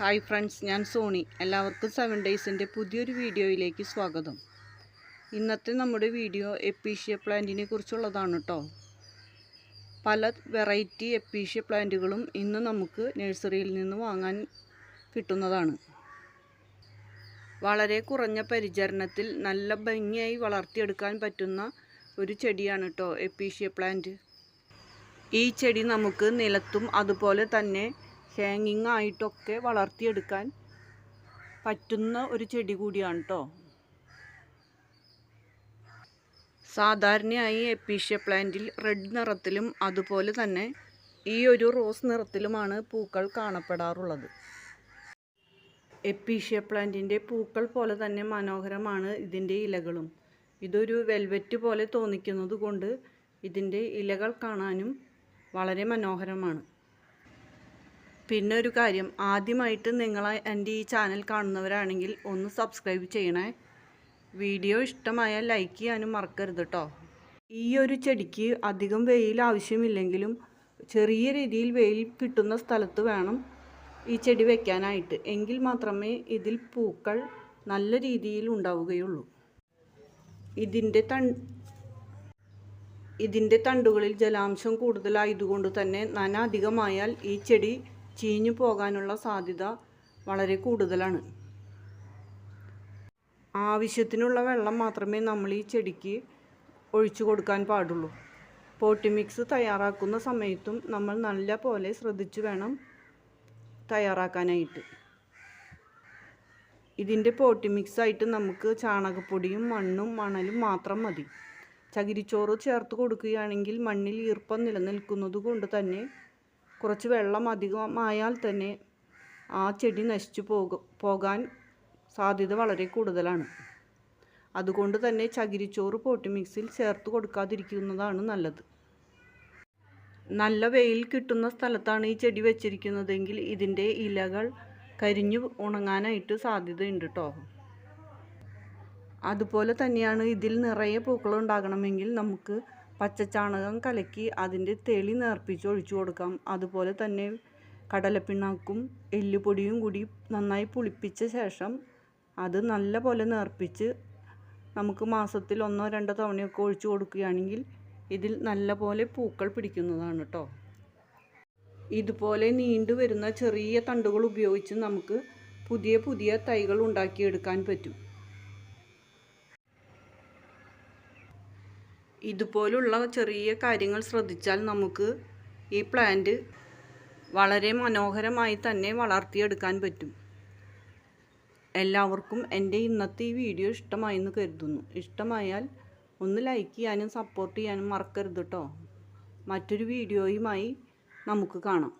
Hi friends ഞാൻ സോണി. എല്ലാവർക്കും seven ഡേയ്സിന്റെ പുതിയൊരു വീഡിയോയിലേക്ക് സ്വാഗതം. ഇന്നത്തെ നമ്മുടെ വീഡിയോ എപ്പീഷ്യ പ്ലാന്റിനെ കുറിച്ചുള്ളതാണ് കേട്ടോ പല വെറൈറ്റി എപ്പീഷ്യ പ്ലാന്റുകളും ഇന്ന് നമുക്ക് നഴ്സറിയിൽ നിന്ന് വാങ്ങാൻ കിട്ടുന്നതാണ്. വളരെ കുറഞ്ഞ പരിചരണത്തിൽ നല്ല ഭംഗിയായി വളർത്തിയെടുക്കാൻ പറ്റുന്ന ഒരു ചെടിയാണ് കേട്ടോ എപ്പീഷ്യ പ്ലാന്റ് ഈ ചെടി നമുക്ക് നിലത്തും അതുപോലെ തന്നെ ഹാങ്ങിങ് ആയിട്ടൊക്കെ വളർത്തിയെടുക്കാൻ പറ്റുന്ന ഒരു ചെടി കൂടിയാണ് കേട്ടോ സാധാരണയായി എപ്പീഷ്യ പ്ലാന്റിൽ റെഡ് നിറത്തിലും അതുപോലെ തന്നെ ഈ ഒരു റോസ് നിറത്തിലുമാണ് പൂക്കൾ കാണപ്പെടാറുള്ളത്. എപ്പീഷ്യ പ്ലാന്റിന്റെ പൂക്കൾ പോലെ തന്നെ മനോഹരമാണ് ഇതിന്റെ ഇലകളും. ഇതൊരു വെൽവെറ്റ് പോലെ തോന്നിക്കുന്നത് കൊണ്ട് ഇതിന്റെ ഇലകൾ കാണാനും വളരെ മനോഹരമാണ്. പിന്നെ ഒരു കാര്യം ആദ്യമായിട്ട് നിങ്ങൾ എന്റെ ഈ ചാനൽ കാണുന്നവരാണെങ്കിൽ ഒന്ന് സബ്സ്ക്രൈബ് ചെയ്യണേ. വീഡിയോ ഇഷ്ടമായാൽ ലൈക്ക് ചെയ്യാനും മറക്കരുത് കേട്ടോ ഈ ഒരു ചെടിക്ക് അധികം വെയിൽ ആവശ്യമില്ലെങ്കിലും ചെറിയ രീതിയിൽ വെയിൽ കിട്ടുന്ന സ്ഥലത്ത് വേണം ഈ ചെടി വയ്ക്കാനായിട്ട് എങ്കിൽ മാത്രമേ ഇതിൽ പൂക്കൾ നല്ല രീതിയിൽ ഉണ്ടാവുകയുള്ളൂ. ഇതിന്റെ തൺ ഇതിന്റെ തണ്ടുകളിൽ ജലാംശം കൂടുതലായതുകൊണ്ട് തന്നെ നന അധികമായാൽ ഈ ചെടി ചീഞ്ഞു പോകാനുള്ള സാധ്യത വളരെ കൂടുതലാണ്. ആവശ്യത്തിനുള്ള വെള്ളം മാത്രമേ നമ്മൾ ഈ ചെടിക്ക് ഒഴിച്ചു കൊടുക്കാൻ പാടുള്ളൂ. പോട്ടി മിക്സ് തയ്യാറാക്കുന്ന സമയത്തും നമ്മൾ നല്ല പോലെ ശ്രദ്ധിച്ചു വേണം തയ്യാറാക്കാനായിട്ട്. ഇതിന്റെ പോട്ടി മിക്സായിട്ട് നമുക്ക് ചാണകപ്പൊടിയും മണ്ണും മണലും മാത്രം മതി. ചകിരിച്ചോറ് ചേർത്ത് കൊടുക്കുകയാണെങ്കിൽ മണ്ണിൽ ഈർപ്പം നിലനിൽക്കുന്നത് കൊണ്ട് തന്നെ കുറച്ച് വെള്ളം അധികമായാൽ തന്നെ ആ ചെടി നശിച്ചു പോകും പോകാൻ സാധ്യത വളരെ കൂടുതലാണ്. അതുകൊണ്ട് തന്നെ ചകിരിച്ചോറ് പോട്ടി മിക്സിൽ ചേർത്ത് കൊടുക്കാതിരിക്കുന്നതാണ് നല്ലത്. നല്ല വെയിൽ കിട്ടുന്ന സ്ഥലത്താണ് ഈ ചെടി വെച്ചിരിക്കുന്നതെങ്കിൽ ഇതിന്റെ ഇലകൾ കരിഞ്ഞു ഉണങ്ങാനായിട്ട് സാധ്യതയുണ്ട് കേട്ടോ അതുപോലെ തന്നെയാണ് ഇതിൽ നിറയെ പൂക്കൾ ഉണ്ടാകണമെങ്കിൽ നമുക്ക് പച്ചച്ചാണകം കലക്കി അതിന്റെ തെളി നേർപ്പിച്ച് ഒഴിച്ചു കൊടുക്കാം. അതുപോലെ തന്നെ കടലപ്പിണ്ണാക്കും എല്ലുപൊടിയും കൂടി നന്നായി പുളിപ്പിച്ച ശേഷം അത് നല്ല പോലെ നേർപ്പിച്ച് നമുക്ക് മാസത്തിൽ ഒന്നോ രണ്ടോ തവണയൊക്കെ ഒഴിച്ചു കൊടുക്കുകയാണെങ്കിൽ ഇതിൽ നല്ല പോലെ പൂക്കൾ പിടിക്കുന്നതാണ് കേട്ടോ ഇതുപോലെ നീണ്ടു വരുന്ന ചെറിയ തണ്ടുകൾ ഉപയോഗിച്ച് നമുക്ക് പുതിയ പുതിയ തൈകൾ ഉണ്ടാക്കിയെടുക്കാൻ പറ്റും. ഇതുപോലുള്ള ചെറിയ കാര്യങ്ങൾ ശ്രദ്ധിച്ചാൽ നമുക്ക് ഈ പ്ലാന്റ് വളരെ മനോഹരമായി തന്നെ വളർത്തിയെടുക്കാൻ പറ്റും. എല്ലാവർക്കും എന്റെ ഇന്നത്തെ ഈ വീഡിയോ ഇഷ്ടമായി എന്ന് കരുതുന്നു. ഇഷ്ടമായാൽ ഒന്ന് ലൈക്ക് ചെയ്യാനും സപ്പോർട്ട് ചെയ്യാനും മറക്കരുത് കേട്ടോ മറ്റൊരു വീഡിയോയുമായി നമുക്ക് കാണാം.